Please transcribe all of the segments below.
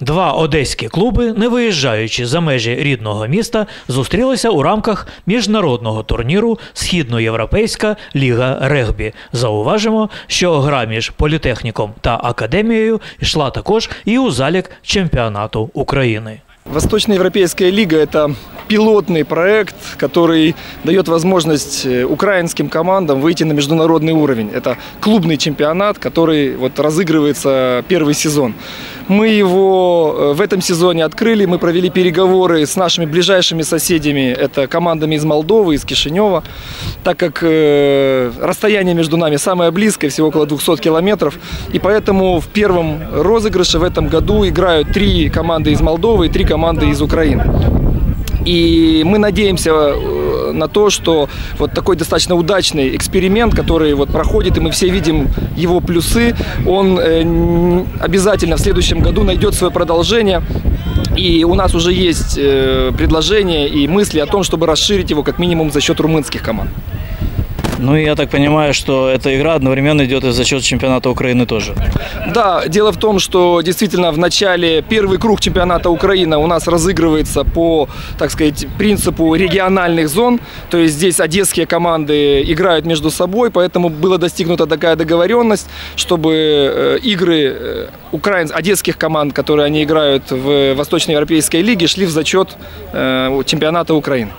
Два одеські клуби, не виїжджаючи за межі рідного міста, зустрілися у рамках міжнародного турніру Східноєвропейська ліга регбі. Зауважимо, що гра між політехніком та академією йшла також і у залік чемпіонату України. Восточноевропейская лига – это пилотный проект, который дает возможность э, украинским командам выйти на международный уровень. Это клубный чемпионат, который вот разыгрывается первый сезон. Мы его э, в этом сезоне открыли, мы провели переговоры с нашими ближайшими соседями, это командами из Молдовы, из Кишинева, так как э, расстояние между нами самое близкое, всего около 200 километров, и поэтому в первом розыгрыше в этом году играют три команды из Молдовы и три команды из Украины. И мы надеемся э, на то, что вот такой достаточно удачный эксперимент, который вот проходит, и мы все видим его плюсы, он э, обязательно в следующем году найдет свое продолжение. И у нас уже есть э, предложения и мысли о том, чтобы расширить его как минимум за счет румынских команд. Ну, я так понимаю, что эта игра одновременно идет и за счет чемпионата Украины тоже. Да, дело в том, что действительно в начале первый круг чемпионата Украины у нас разыгрывается по, так сказать, принципу региональных зон. То есть здесь одесские команды играют между собой, поэтому была достигнута такая договоренность, чтобы э, игры э, украин... одесских команд, которые они играют в Восточноевропейской лиге, шли в зачет э, чемпионата Украины.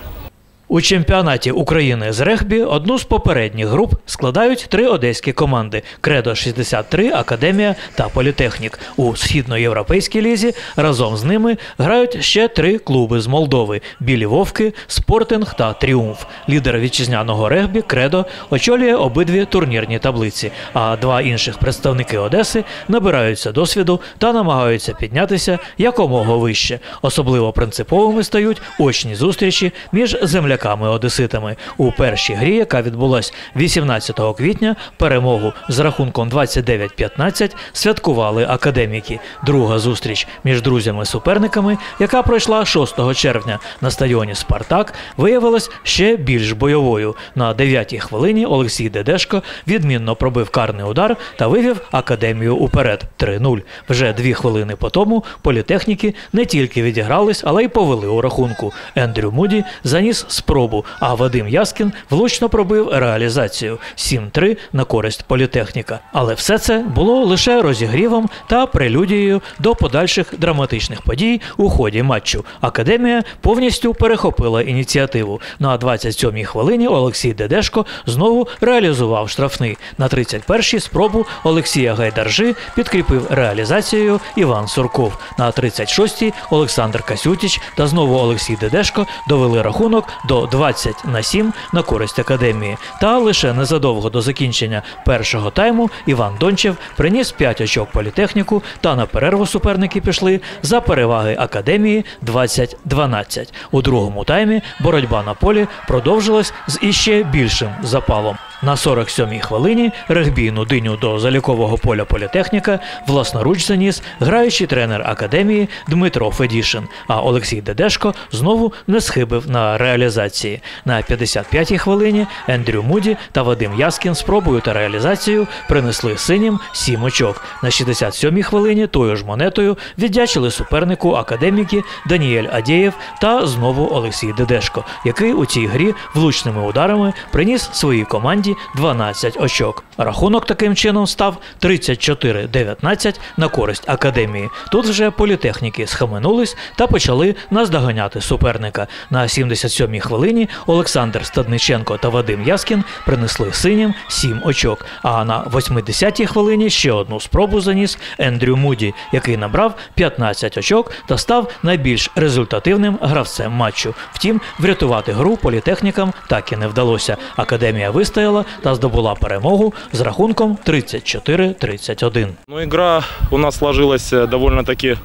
У чемпіонаті України з регбі одну з попередніх груп складають три одеські команди: Кредо 63, Академія та Політехнік. У східноєвропейській лізі разом з ними грають ще три клуби з Молдови: Білі Вовки, Спортинг та Тріумф. Лідер вітчизняного регбі Кредо очолює обидві турнірні таблиці. А два інших представники Одеси набираються досвіду та намагаються піднятися якомога вище. Особливо принциповими стають очні зустрічі між земляками-одеситами. У першій грі, яка відбулась 18 квітня, перемогу з рахунком 29-15 святкували академіки. Друга зустріч між друзями-суперниками, яка пройшла 6 червня на стадіоні Спартак, виявилась ще більш бойовою. На 9-й хвилині Олексій Дедешко відмінно пробив карний удар та вивів академію уперед 3-0. Вже дві хвилини по тому політехніки не тільки відігрались, але й повели у рахунку. Ендрю Муді заніс спробу, а Вадим Яскін влучно пробив реалізацію 7-3 на користь політехніка. Але все це було лише розігрівом та прелюдією до подальших драматичних подій у ході матчу. Академія повністю перехопила ініціативу. На 27-й хвилині Олексій Дедешко знову реалізував штрафний. На 31-й спробу Олексія Гайдаржи підкріпив реалізацією Іван Сурков. На 36-й Олександр Касютіч та знову Олексій Дедешко довели рахунок до 20 на 7 на користь академії. Та лише незадовго до закінчення першого тайму Іван Дончев приніс 5 очок політехніку, та на перерву суперники пішли за переваги академії 20-12. У другому таймі боротьба на полі продовжилась з іще більшим запалом. На 47-й хвилині регбійну диню до залікового поля політехніка власноруч заніс граючий тренер академії Дмитро Федішин. А Олексій Дедешко знову не схибив на реалізації. На 55-й хвилині Ендрю Муді та Вадим Яскін спробою та реалізацією принесли синім 7 очок. На 67-й хвилині тою ж монетою віддячили супернику академіки Даніель Адєєв та знову Олексій Дедешко, який у цій грі влучними ударами приніс своїй команді 12 очок. Рахунок таким чином став 34-19 на користь академії. Тут вже політехніки схаменулись та почали наздоганяти суперника. На 77-й хвилині Олександр Стадниченко та Вадим Яскін принесли синім 7 очок. А на 80-й хвилині ще одну спробу заніс Ендрю Муді, який набрав 15 очок та став найбільш результативним гравцем матчу. Втім, врятувати гру політехнікам так і не вдалося. Академія вистояла та здобула перемогу з рахунком 34-31. Ну, игра у нас сложилась э, довольно-таки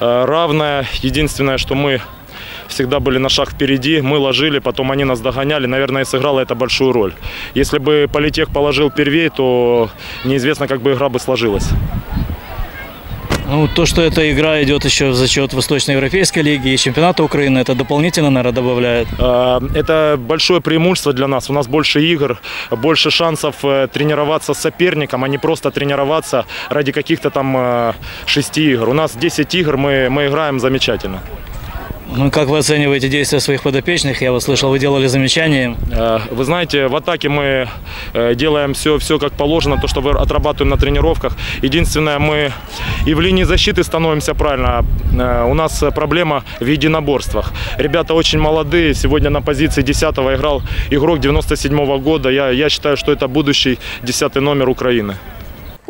э, равная. Единственное, что мы всегда были на шаг впереди, мы ложили, потом они нас догоняли. Наверное, и сыграло это большую роль. Если бы Политех положил первей, то неизвестно, как бы игра бы сложилась. Ну, то, что эта игра идет еще за счет Восточноевропейской лиги и чемпионата Украины, это дополнительно, наверное, добавляет. Э, Это большое преимущество для нас. У нас больше игр, больше шансов э, тренироваться с соперником, а не просто тренироваться ради каких-то там э, шести игр. У нас 10 игр, мы, мы играем замечательно. Ну, как вы оцениваете действия своих подопечных? Я вот слышал, вы делали замечания. Э, Вы знаете, в атаке мы э, делаем все, все как положено, то, что мы отрабатываем на тренировках. Единственное, мы и в линии защиты становимся правильно. Э, У нас проблема в единоборствах. Ребята очень молодые. Сегодня на позиции 10 играл игрок 97 года. Я, я считаю, что это будущий 10 номер Украины.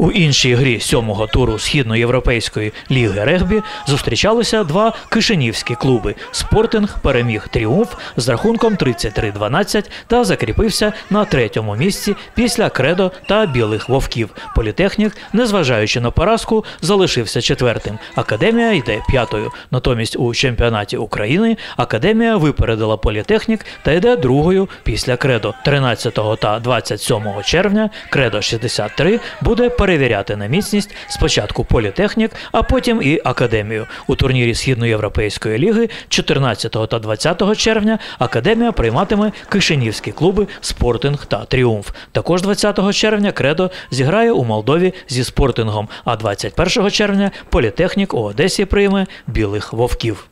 У іншій грі сьомого туру східноєвропейської ліги регбі зустрічалися два кишинівські клуби. Спортинг переміг тріумф з рахунком 33-12 та закріпився на третьому місці після кредо та білих вовків. Політехнік, незважаючи на поразку, залишився четвертим. Академія йде п'ятою. Натомість у чемпіонаті України академія випередила політехнік та йде другою після кредо. 13 та 27 червня кредо 63 буде перевіряти на міцність спочатку політехнік, а потім і академію. У турнірі Східноєвропейської ліги 14 та 20 червня академія прийматиме кишинівські клуби Спортинг та Тріумф. Також 20 червня Кредо зіграє у Молдові зі спортингом, а 21 червня політехнік у Одесі прийме білих вовків.